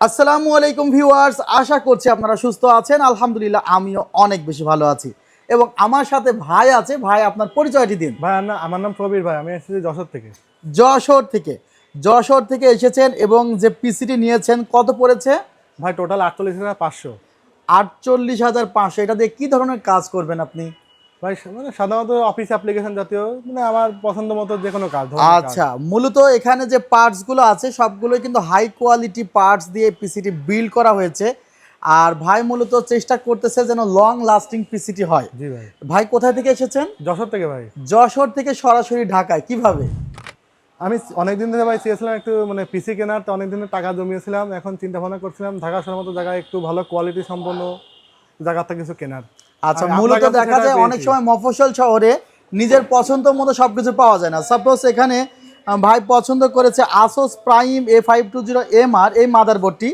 আসসালামু আলাইকুম ভিউয়ার্স আশা করছি আপনারা সুস্থ আছেন। আলহামদুলিল্লাহ আমিও অনেক বেশি ভালো আছি। এবং আমার সাথে ভাই আছে ভাই আপনার পরিচয়টি দিন। ভাই আমার নাম- আমার নাম প্রবীর ভাই আমি এসেছি যশোর থেকে। যশোর থেকে। যশোর থেকে এসেছেন এবং যে পিসিটি নিয়েছেন কত পড়েছে? ভাই টোটাল আটচল্লিশ হাজার পাঁচশো। আটচল্লিশ হাজার পাঁচশো। এটা দিয়ে কী ধরনের কাজ করবেন আপনি? ভাই মানে সাধারণত অফিস অ্যাপ্লিকেশন জাতীয় মানে আমার পছন্দ মতো যে কোনো কাজ আচ্ছা মূলত এখানে যে পার্টসগুলো আছে সবগুলোই কিন্তু হাই কোয়ালিটি পার্টস দিয়ে পিসিটি বিল্ড করা হয়েছে। আর ভাই মূলত চেষ্টা করতেছে যেন লং লাস্টিং পিসিটি হয়। জি ভাই। ভাই কোথায় থেকে এসেছেন? যশোর থেকে ভাই। যশোর থেকে সরাসরি ঢাকায় কীভাবে? আমি অনেকদিন ধরে ভাই চেয়েছিলাম একটু মানে পিসি কেনার তো অনেকদিন টাকা জমিয়েছিলাম এখন চিন্তা ভাবনা করছিলাম ঢাকা শহরের মতো জায়গায় একটু ভালো কোয়ালিটি সম্পন্ন জায়গাতে কিছু কেনার। আচ্ছা মূলত দেখা যায় অনেক সময় মফস্বল শহরে নিজের পছন্দ মতো সবকিছু পাওয়া যায় না। সাপোজ এখানে ভাই পছন্দ করেছে Asus prime A five two zero M আর এই মাদারবোর্ডটি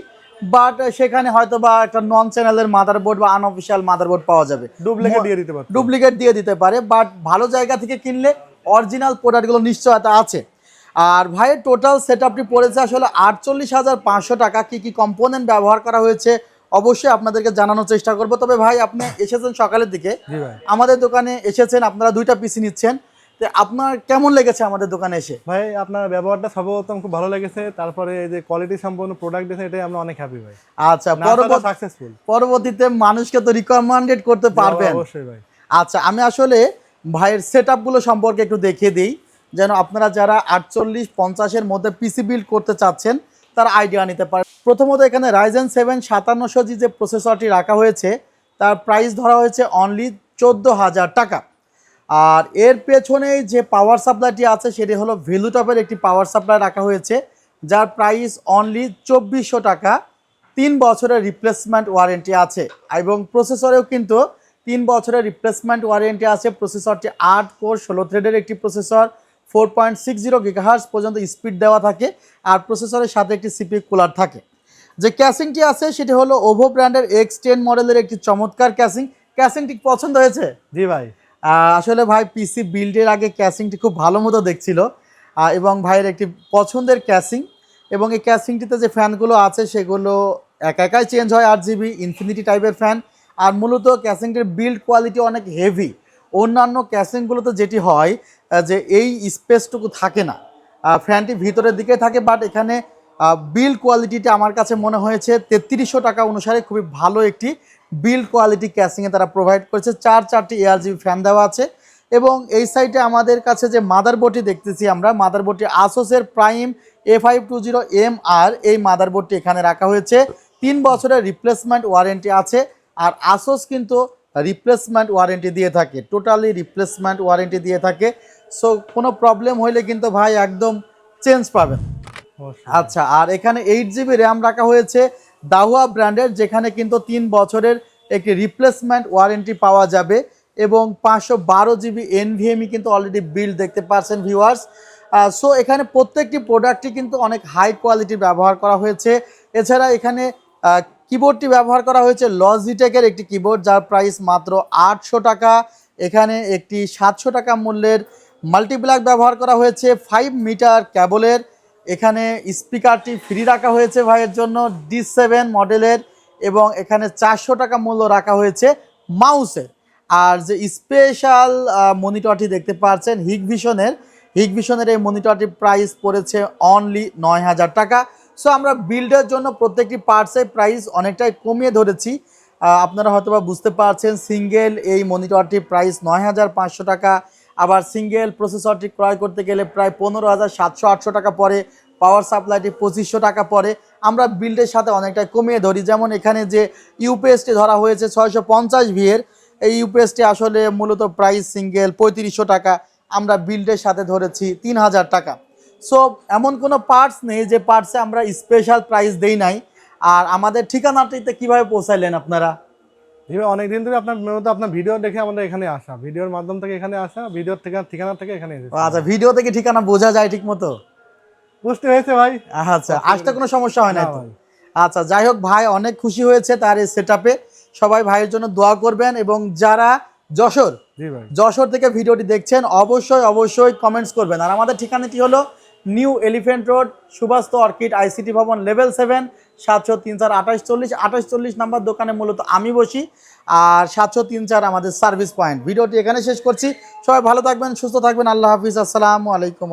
বাট সেখানে হয়তো বা একটা নন চ্যানেলের মাদারবোর্ড বা আনঅফিসিয়াল মাদারবোর্ড পাওয়া যাবে। ডুপ্লিকেট দিয়ে দিতে পারতো। ডুপ্লিকেট দিয়ে দিতে পারে বাট ভালো জায়গা থেকে কিনলে অরিজিনাল প্রোডাক্টগুলো নিশ্চয়তা আছে। আর ভাইয়ের টোটাল সেট আপটি পড়েছে আসলে আটচল্লিশ হাজার পাঁচশো টাকা। কী কী কম্পোনেন্ট ব্যবহার করা হয়েছে অবশ্যই আপনাদেরকে জানানোর চেষ্টা করব। তবে ভাই আপনি এসেছেন সকালের দিকে। আমাদের দোকানে এসেছেন আপনারা দুইটা পিসি নিচ্ছেন। তো আপনার কেমন লেগেছে আমাদের দোকানে এসে? ভাই আপনার ব্যবহারটা সর্বপ্রথম খুব ভালো লেগেছে। তারপরে এই যে কোয়ালিটি সম্পন্ন প্রোডাক্ট দিয়েছে এটাই আমরা অনেক হ্যাপি ভাই। আচ্ছা পরবর্তী সাকসেসফুল পরবর্তীতে মানুষকে তো রিকমেন্ডেড করতে পারবেন। অবশ্যই ভাই। আচ্ছা আমি আসলে ভাইয়ের সেট আপগুলো সম্পর্কে একটু দেখিয়ে দিই। যেন আপনারা যারা আটচল্লিশ পঞ্চাশের মধ্যে পিসি বিল্ড করতে চাচ্ছেন তার আইডিয়া নিতে পারে। প্রথমত এখানে রাইজেন সেভেন সাতান্নশো জি যে প্রসেসরটি রাখা হয়েছে, তার প্রাইস ধরা হয়েছে অনলি চোদ্দ হাজার টাকা। আর এর পেছনেই যে পাওয়ার সাপ্লাইটি আছে, সেটি হলো ভ্যালুটপের একটি পাওয়ার সাপ্লাই রাখা হয়েছে, যার প্রাইস অনলি চব্বিশশো টাকা। তিন বছরের রিপ্লেসমেন্ট ওয়ারেন্টি আছে এবং প্রসেসরেও কিন্তু তিন বছরের রিপ্লেসমেন্ট ওয়ারেন্টি আছে। প্রসেসরটি আট কোর ষোলো থ্রেডের একটি processor four point six zero gigahertz পর্যন্ত স্পিড দেওয়া থাকে আর প্রসেসরের সাথে একটি সিপি কুলার থাকে। যে ক্যাসিংটি আছে সেটি হলো ওভো ব্র্যান্ডের এক্স টেন মডেলের একটি চমৎকার ক্যাসিং। ক্যাসিংটি পছন্দ হয়েছে? জি ভাই। আসলে ভাই পিসি বিল্ডের আগে ক্যাসিংটি খুব ভালো মতো দেখছিল এবং ভাইয়ের একটি পছন্দের ক্যাসিং এবং এই ক্যাসিংটিতে যে ফ্যানগুলো আছে সেগুলো একা একাই চেঞ্জ হয় আট জিবি ইনফিনিটি টাইপের ফ্যান আর মূলত ক্যাসিংটির বিল্ড কোয়ালিটি অনেক হেভি। অন্যান্য ক্যাসিংগুলোতে যেটি হয় যে এই স্পেসটুকু থাকে না। ফ্যানটি ভিতরের দিকে থাকে বাট এখানে বিল্ড কোয়ালিটিটা আমার কাছে মনে হয়েছে তেত্রিশশো টাকা অনুসারে খুবই ভালো একটি বিল্ড কোয়ালিটি ক্যাসিংয়ে তারা প্রোভাইড করেছে। চার চারটি এয়ার জিবি ফ্যান দেওয়া আছে এবং এই সাইডে আমাদের কাছে যে মাদারবোর্ডটি দেখতেছি আমরা মাদারবোর্ডটি আসোসের prime A five two zero M আর এই মাদারবোর্ডটি এখানে রাখা হয়েছে। তিন বছরের রিপ্লেসমেন্ট ওয়ারেন্টি আছে আর আসোস কিন্তু রিপ্লেসমেন্ট ওয়ারেন্টি দিয়ে থাকে টোটালি রিপ্লেসমেন্ট ওয়ারেন্টি দিয়ে থাকে। সো কোনো প্রবলেম হইলে কিন্তু ভাই একদম চেঞ্জ পাবেন। আচ্ছা আর এখানে এইট জিবি র্যাম রাখা হয়েছে দাহুয়া ব্র্যান্ডের যেখানে কিন্তু তিন বছরের একটি রিপ্লেসমেন্ট ওয়ারেন্টি পাওয়া যাবে এবং পাঁচশো বারো জিবি এনভিএমই কিন্তু অলরেডি বিল দেখতে পাচ্ছেন ভিউয়ার্স সো এখানে প্রত্যেকটি প্রোডাক্টই কিন্তু অনেক হাই কোয়ালিটির ব্যবহার করা হয়েছে। এছাড়া এখানে কিবোর্ডটি ব্যবহার করা হয়েছে লজিটেকের একটি কিবোর্ড যার প্রাইস মাত্র আটশো টাকা। এখানে একটি সাতশো টাকা মূল্যের মাল্টিপ্লাক ব্যবহার করা হয়েছে ফাইভ মিটার ক্যাবলের এখানে স্পিকারটি ফ্রি রাখা হয়েছে ভাইয়ের জন্য ডি সেভেন মডেলের এবং এখানে চারশো টাকা মূল্য রাখা হয়েছে মাউসের আর যে স্পেশাল মনিটরটি দেখতে পাচ্ছেন হিগ ভিশনের হিগ ভিশনের এই মনিটরটির প্রাইস পড়েছে অনলি নয় হাজার টাকা। সো আমরা বিল্ডের জন্য প্রত্যেকটি পার্টসের প্রাইস অনেকটাই কমিয়ে ধরেছি। আপনারা হয়তোবা বুঝতে পারছেন সিঙ্গেল এই মনিটরটির প্রাইস নয় হাজার পাঁচশো টাকা। আবার সিঙ্গেল প্রসেসরটি ক্রয় করতে গেলে প্রায় পনেরো হাজার সাতশো আটশো টাকা পরে পাওয়ার সাপ্লাইটি পঁচিশশো টাকা পরে আমরা বিল্ডের সাথে অনেকটাই কমিয়ে ধরি। যেমন এখানে যে ইউপিএসটি ধরা হয়েছে ছয়শো পঞ্চাশ ভিয়ের এই ইউপিএসটি আসলে মূলত প্রাইস সিঙ্গেল পঁয়ত্রিশশো টাকা। আমরা বিল্ডের সাথে ধরেছি তিন হাজার টাকা। সো এমন কোনো পার্টস নেই যে পার্টসে আমরা স্পেশাল প্রাইস দেই নাই। আর আমাদের ঠিকানাটিতে কীভাবে পৌঁছাইলেন আপনারা? ভাই অনেকদিন ধরে আপনার মূলত আপনার ভিডিও দেখে আমাদের এখানে আসা। ভিডিওর মাধ্যম থেকে এখানে আসা ভিডিওর থেকে ঠিকানা থেকে এখানে এসেছি। আচ্ছা ভিডিও থেকে ঠিকানা বোঝা যায় ঠিক মতো বুঝতে হয়েছে ভাই? আচ্ছা আসতে কোনো সমস্যা হয় না। আচ্ছা যাই হোক ভাই অনেক খুশি হয়েছে তার এই সেট সবাই ভাইয়ের জন্য দোয়া করবেন এবং যারা যশোর জি ভাই। যশোর থেকে ভিডিওটি দেখছেন অবশ্যই অবশ্যই কমেন্টস করবেন। আর আমাদের ঠিকানাটি হলো new elephant road, Subhash orchid, ICT ভবন লেভেল সেভেন সাতশো তিন চার, আঠাশ চল্লিশ চল্লিশ নাম্বার দোকানে মূলত আমি বসি। আর সাতশো তিন চার আমাদের সার্ভিস পয়েন্ট ভিডিওটি এখানে শেষ করছি। সবাই ভালো থাকবেন, সুস্থ থাকবেন। আল্লাহ হাফিজ। আসসালামু আলাইকুম